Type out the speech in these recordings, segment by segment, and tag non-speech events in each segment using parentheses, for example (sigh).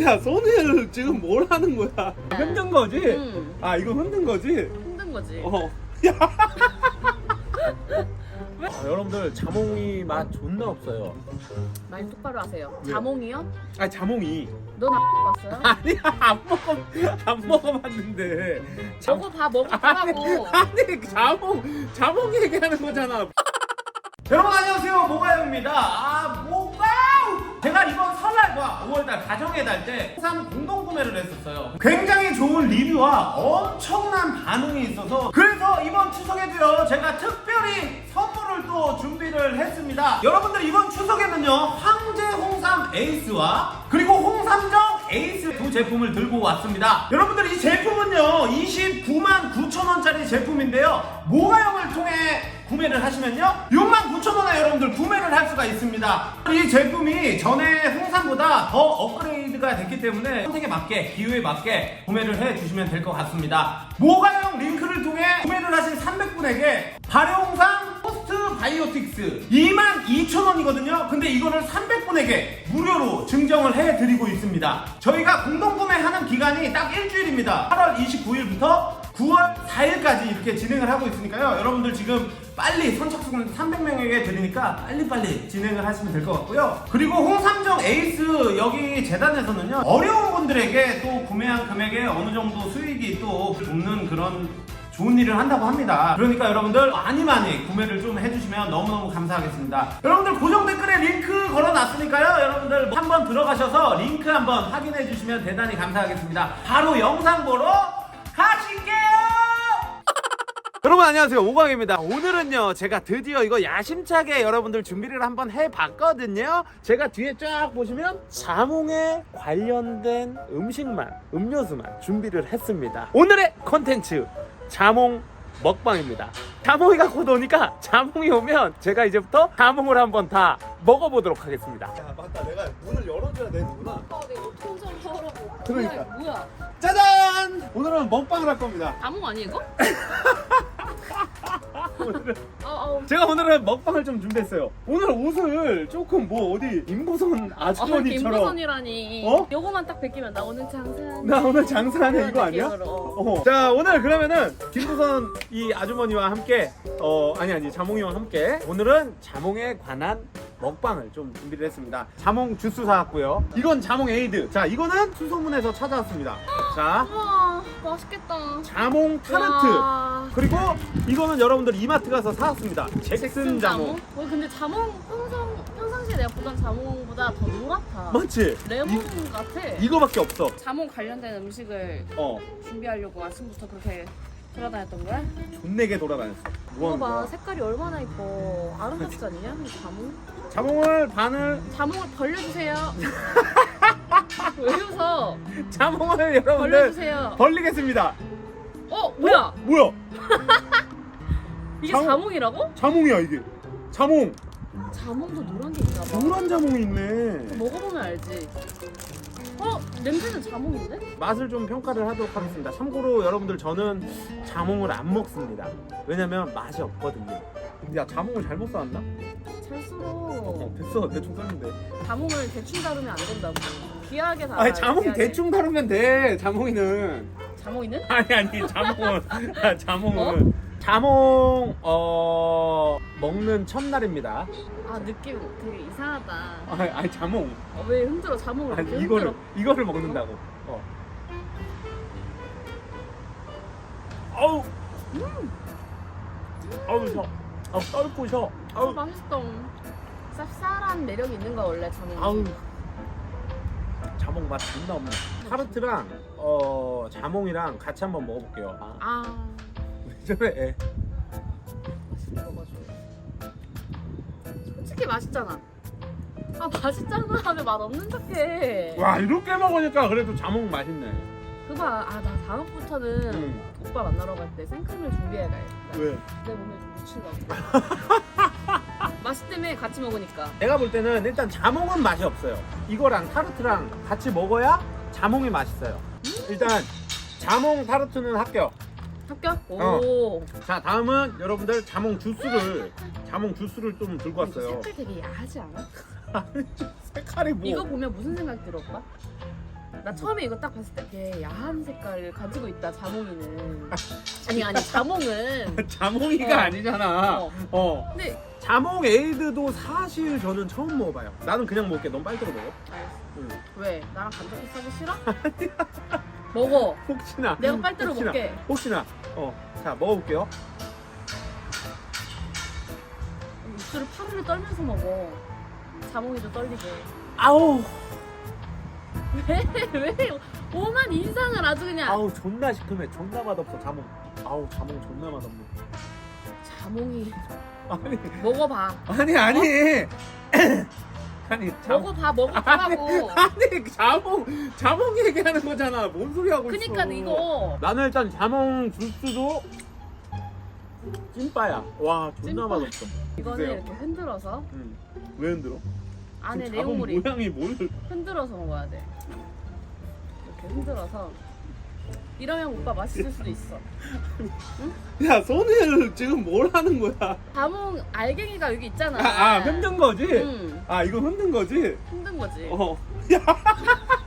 야 손을 지금 뭘 하는 거야? 흔든 거지? 응. 아 이거 흔든 거지? 힘든 거지. 어. 야. (laughs) 아, 여러분들 자몽이 맛 존나 없어요. 말 똑바로 하세요. 왜? 자몽이요? 아 자몽이. 넌안 봤어요? (laughs) 아니야 안 먹어 안 먹어봤는데. 자- 먹어봐 먹어보라고. 아니 자몽 자몽 얘기하는 거잖아. (laughs) 여러분 안녕하세요 모가영입니다. 아 모가영 제가 이번 설날과 5월달 가정의 달때 항상 공동 구매를 했었어요. 굉장히 좋은 리뷰와 엄청난 반응이 있어서 그래서 이번 추석에도요 제가 특별히 선물을 또 준비를 했습니다. 여러분들 이번 추석에는요 황제 홍삼 에이스와 그리고 홍삼정 에이스 두 제품을 들고 왔습니다. 여러분들 이 제품은요 29만 9천 원짜리 제품인데요 모가영을 통해 구매를 하시면요 6만 9천 원에 여러분들 구매를 할 수가 있습니다. 이 제품이 전에 홍삼보다 더 업그레이드가 됐기 때문에 선택에 맞게 기호에 맞게 구매를 해 주시면 될 것 같습니다. 모가영 링크를 통해 구매를 하신 300분에게 발효홍삼 포스트 바이오틱스 2만 2천 원이거든요. 근데 이거를 300분에게 무료로 증정을 해드리고 있습니다. 저희가 공동 구매하는 기간이 딱 일주일입니다. 8월 29일부터 9월 4일까지 이렇게 진행을 하고 있으니까요. 여러분들 지금 빨리 선착순 300명에게 드리니까 빨리빨리 진행을 하시면 될 것 같고요. 그리고 홍삼정 에이스 여기 재단에서는요. 어려운 분들에게 또 구매한 금액에 어느 정도 수익이 또 돕는 그런 좋은 일을 한다고 합니다. 그러니까 여러분들 많이 많이 구매를 좀 해주시면 너무너무 감사하겠습니다. 여러분들 고정 댓글에 링크 걸어놨으니까요. 여러분들 한번 들어가셔서 링크 한번 확인해 주시면 대단히 감사하겠습니다. 바로 영상 보러 가실게요! 여러분 안녕하세요. 오광입니다. 오늘은요 제가 드디어 이거 야심차게 여러분들 준비를 한번 해봤거든요. 제가 뒤에 쫙 보시면 자몽에 관련된 음식만 음료수만 준비를 했습니다. 오늘의 컨텐츠 자몽 먹방입니다. 자몽이가 곧 오니까 자몽이 오면 제가 이제부터 자몽을 한번 다 먹어보도록 하겠습니다. 야 맞다. 내가 문을 열어줘야 되는구나. 아, 내가 어떻게 좀 하라고. 그러니까. 뭐야, 뭐야? 짜잔! 오늘은 먹방을 할 겁니다. 자몽 아니 이거? (laughs) 제가 오늘은 먹방을 좀 준비했어요 오늘 옷을 조금 뭐 어디 임보선 아, 아주머니처럼 김보선이라니. 어? 요거만 딱 베끼면 나 오늘 장사. 나 오늘 장사하네 이거 아니야? 어. 자 오늘 그러면은 김부선 이 아주머니와 함께 어 아니 아니 자몽이와 함께 오늘은 자몽에 관한 먹방을 좀 준비를 했습니다 자몽 주스 사왔고요 이건 자몽 에이드 자 이거는 수소문에서 찾아왔습니다 자 우와, 맛있겠다. 자몽 타르트 와. 그리고 이거는 여러분들 이마트 가서 사왔습니다 잭슨 자몽 어, 근데 자몽 평상 평상시에 내가 보던 자몽보다 더 노랗다. 맞지? 레몬 이, 같아. 이거밖에 없어 자몽 관련된 음식을 어 준비하려고 아침부터 그렇게 돌아다녔던 거야? 존내게 돌아다녔어 뭐 하는 봐봐 거야 색깔이 얼마나 이뻐 아름답지 않냐? 이 자몽? 자몽을 반을 자몽을 벌려주세요 (laughs) 왜 웃어? 자몽을 여러분들 벌려주세요 벌리겠습니다 어? 뭐야? 뭐야 (laughs) 이게 자몽? 자몽이라고? 자몽이야 이게 자몽 자몽도 노란 게 있나 봐 노란 자몽이 있네 먹어보면 알지 어? 냄새는 자몽인데? 맛을 좀 평가를 하도록 하겠습니다. 참고로 여러분들 저는 자몽을 안 먹습니다. 왜냐면 맛이 없거든요. 야 자몽을 잘못 쌓았나? 잘 썰어. 어 됐어. 대충 썰는데. 자몽을 대충 다루면 안 된다고. 귀하게 다뤄 아니 자몽 대충 다루면 돼 자몽이는. 자몽이는? 아니 아니 자몽은. (laughs) 아, 자몽은. 자몽 어 먹는 첫날입니다 아 느낌 되게 이상하다 아, 아니 자몽 어, 왜 흔들어 자몽을 아니 이렇게 이거를 흔들어 이거를 먹는다고. 어. 아우. 아우 셔. 아우 썰고 셔. 어, 아우. 맛있어 쌉쌀한 매력이 있는 거야 원래 자몽 아우. 자몽 맛 존나 없네. 타르트랑 어 자몽이랑 같이 한번 먹어볼게요. 아, 아왜 저래? 먹어줘 솔 직히 맛있잖아 아 맛있잖아 왜맛 없는 척해 와 이렇게 먹으니까 그래도 자몽 맛있네. 그봐 아나 다음부터는 응. 오빠 만나러 갈 때 생크림을 준비해가야겠다 왜? 내 몸에 좀 묻힌다고 (laughs) 맛있다며 같이 먹으니까 내가 볼 때는 일단 자몽은 맛이 없어요. 이거랑 타르트랑 같이 먹어야 자몽이 맛있어요. 일단 자몽 타르트는 합격. 합격? 어. 오자 다음은 여러분들 자몽 주스를 자몽 주스를 좀 들고 왔어요. 색깔 되게 야하지 않아? (laughs) 색깔이 뭐? 이거 보면 무슨 생각 들어 오빠? 나 처음에 이거 딱 봤을 때 야한 색깔을 가지고 있다 자몽이는 (laughs) 아니 아니 자몽은 (laughs) 자몽이가 어. 아니잖아. 어. 어. 근데 자몽 에이드도 사실 저는 처음 먹어봐요. 나는 그냥 먹을게. 넌 빨대로 먹어. 알겠어 응. 왜? 나랑 감정 비싸기 싫어? 먹어 혹시나. 내가 빨대로 혹시나, 먹게 혹시나. 어. 자 먹어볼게요. 입술을 파르르 떨면서 먹어 자몽이도 떨리게 아우. (laughs) 왜? 왜? 오만 인상을 아주 그냥 아우 존나 시큼해. 존나 맛없어 자몽. 아우 자몽 존나 맛없네. 자몽이 아니 먹어봐 아니 아니. (laughs) 아니 자몽. 먹어봐 먹어보라고 아니 자몽 자몽 얘기하는 거잖아. 뭔 소리 하고 있어? 그니까 이거 나는 일단 자몽 주스도 찐빠야. 와 존나 찐빠. 맛없어. 이거는. 이렇게 흔들어서 응. 왜 흔들어? 안에 지금 자몽 내용물이 모양이 뭘? 흔들어서 먹어야 돼. 이렇게 흔들어서. 이러면 오빠 맛있을 수도 있어. 야 손을 지금 뭘 하는 거야? 자몽 알갱이가 여기 있잖아. 아, 아 흔든 거지? 응, 아 이거 흔든 거지? 흔든 거지. 어. (laughs)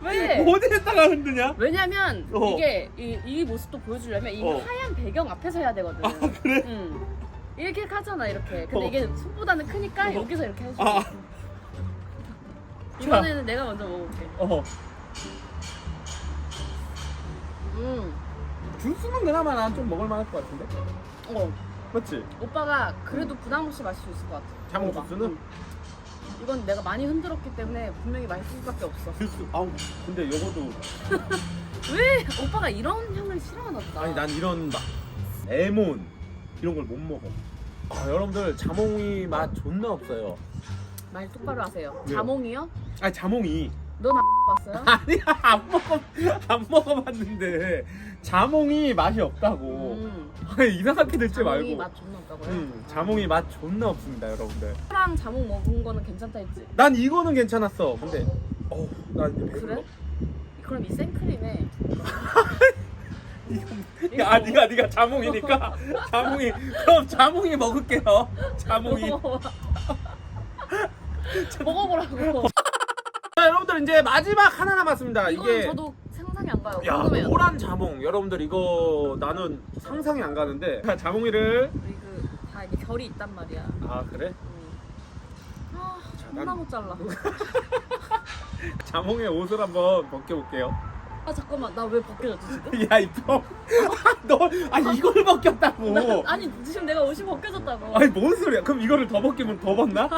왜? 어디에다가 흔드냐? 왜냐면 어. 이게 이, 이 모습도 보여주려면 이 어. 하얀 배경 앞에서 해야 되거든. 아 그래? 응. 이렇게 하잖아 이렇게. 근데 어. 이게 손보다는 크니까 어. 여기서 이렇게 해줘. 아. 이번에는 내가 먼저 먹어볼게. 어. 음. 주스는 그나마 난 좀 먹을 만할 것 같은데? 어. 맞지? 오빠가 그래도 부담 없이 마실 수 있을 것 같아. 자몽 먹어봐. 주스는? 응. 이건 내가 많이 흔들었기 때문에 분명히 맛있을 수밖에 없어. 주스 아우 근데 요거도 (laughs) 왜 오빠가 이런 향을 싫어하나 보다. 아니 난 이런 막 레몬 이런 걸 못 먹어 아 여러분들 자몽이 맛 존나 없어요 말 똑바로 하세요. 왜요? 자몽이요? 아니 자몽이 넌 봤어요? (laughs) 아니야 안 먹어 안 먹어봤는데 자몽이 맛이 없다고 음, 아니 이상하게 듣지 자몽이 말고 맛 존나 없다고요? 음, 자몽이 맛 존나 없습니다 여러분들 랑 자몽 먹은 거는 괜찮다 했지. 난 이거는 괜찮았어 근데 어우 나 이제 배불러 그래? 그럼 이 생크림에 (laughs) 야 아, 네가 네가 자몽이니까 (laughs) 자몽이 그럼 자몽이 먹을게요 자몽이. 먹어보라고. 자 여러분들 이제 마지막 하나 남았습니다 이게 저도 상상이 안 가요. 야 궁금해요. 노란 자몽 여러분들 이거 나는 상상이 안 가는데 자, 자몽이를 우리 그다 이게 결이 있단 말이야. 아 그래 음. 아, 자, 존나 난- 못 잘라. (laughs) 자몽의 옷을 한번 벗겨볼게요 아 잠깐만 나 왜 벗겨졌지 지금? (laughs) 야 이뻐 (laughs) 너아 이걸 벗겼다고 나- 아니 지금 내가 옷이 벗겨졌다고. 아니 뭔 소리야 그럼 이거를 더 벗기면 더 벗나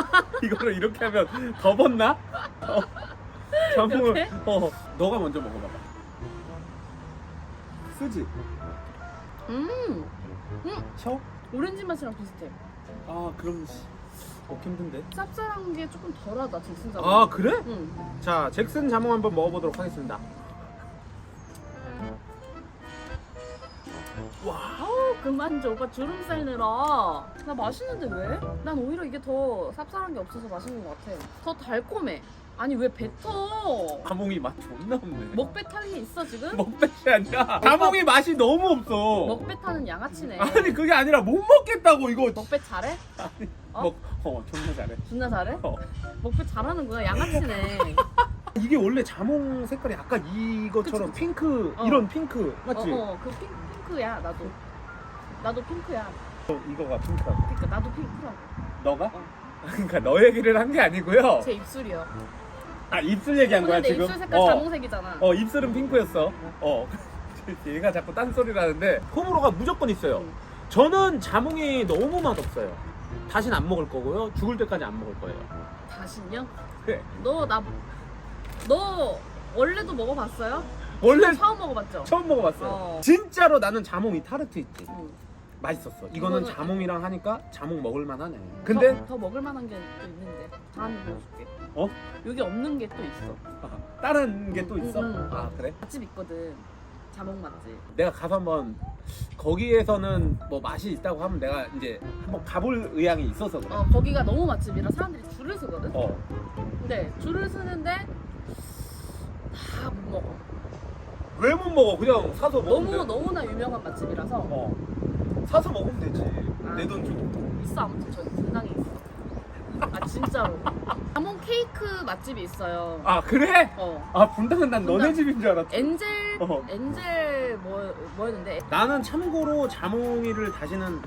이거를 이렇게 하면 더 벗나 어. 자몽을? 어 너가 먼저 먹어봐봐 쓰지 음, 셔? 오렌지 맛이랑 비슷해. 아 그럼 씨, 먹기 힘든데 쌉쌀한 게 조금 덜하다 잭슨 자몽. 아 그래? 응. 자 잭슨 자몽 한번 먹어보도록 하겠습니다 와 아우 그만 좀 오빠 주름살 늘어. 나 맛있는데 왜? 난 오히려 이게 더 쌉쌀한 게 없어서 맛있는 것 같아. 더 달콤해. 아니 왜 뱉어? 자몽이 맛 존나 없네 먹배 타는 게 있어 지금? 먹배이 아니라 자몽이 맛이 너무 없어 먹배 타는 양아치네. 아니 그게 아니라 못 먹겠다고 이거 먹배 잘해? 어? 먹, 어 존나 잘해 존나 잘해? 어. 먹배 잘하는구나 양아치네. (laughs) 이게 원래 자몽 색깔이 약간 이것처럼 그치, 핑크 어. 이런 핑크 맞지? 어, 어, 그 핑, 핑크야 나도. 나도 핑크야. 어, 이거가 핑크야 그러니까 나도 핑크라고. 너가? 어. 그러니까 너 얘기를 한 게 아니고요 제 입술이요. 아 입술 얘기한 거야 근데 내 지금? 입술 색깔 어. 자몽색이잖아. 어 입술은 핑크였어 어 (laughs) 얘가 자꾸 딴소리를 하는데 호불호가 무조건 있어요 응. 저는 자몽이 너무 맛없어요 다신 안 먹을 거고요 죽을 때까지 안 먹을 거예요 다신요? 네. 너 나 너 원래도 먹어봤어요? 원래 처음 먹어봤죠? 처음 먹어봤어요 어. 진짜로 나는 자몽이 타르트 있지 응. 맛있었어 이거는 이거는- 자몽이랑 하니까 자몽 먹을 만하네 근데 더, 더 먹을 만한 게또 있는데 다음에 보여줄게. 어? 여기 없는 게 또 있어. 아, (laughs) 다른 게 또 있어? 응, 응. 아 그래? 맛집 있거든. 자몽 맛집. 내가 가서 한번 거기에서는 뭐 맛이 있다고 하면 내가 이제 한번 가볼 의향이 있어서 그래 어 거기가 너무 맛집이라 사람들이 줄을 서거든. 어. 근데 줄을 서는데 다 못 먹어. 왜 못 먹어? 그냥 사서 먹으면 너무 돼. 너무나 유명한 맛집이라서 어. 사서 먹으면 되지. 아. 내 돈 주고. 있어 아무튼 저기 분당에 있어. 아 진짜로. 자몽 케이크 맛집이 있어요. 아 그래? 어. 아 분당은 난 너네 분당. 집인 줄 알았지. 엔젤 어. 엔젤 뭐 뭐였는데 나는 참고로 자몽이를 다시는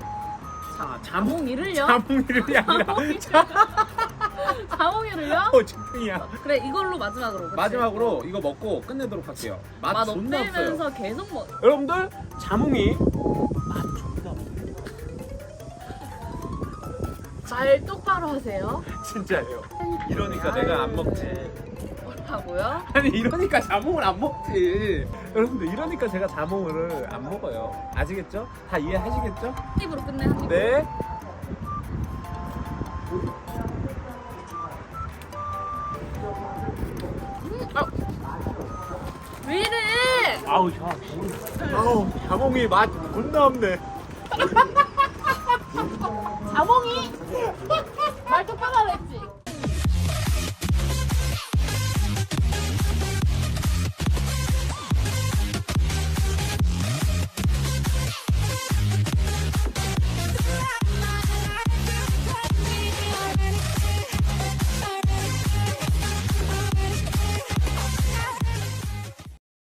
아, 자몽 자몽이를요? 자몽이를 아니라 자몽이를요? 어 집중이야. (laughs) 그래 이걸로 마지막으로. 그치? 마지막으로 이거 먹고 끝내도록 할게요. 맛, 맛 존나 없어요. 없애면서 계속 먹. 여러분들 자몽이 말 똑바로 하세요. (laughs) 진짜예요. 이러니까 내가 안 먹지. 뭐라고요? 아니 이러니까 자몽을 안 먹지. 여러분들 이러니까 제가 자몽을 안 먹어요. 아시겠죠? 다 이해하시겠죠? 입으로 끝내 한 입. 네. 왜 이래? 아우 야. 아우 자몽이 맛 존나 없네.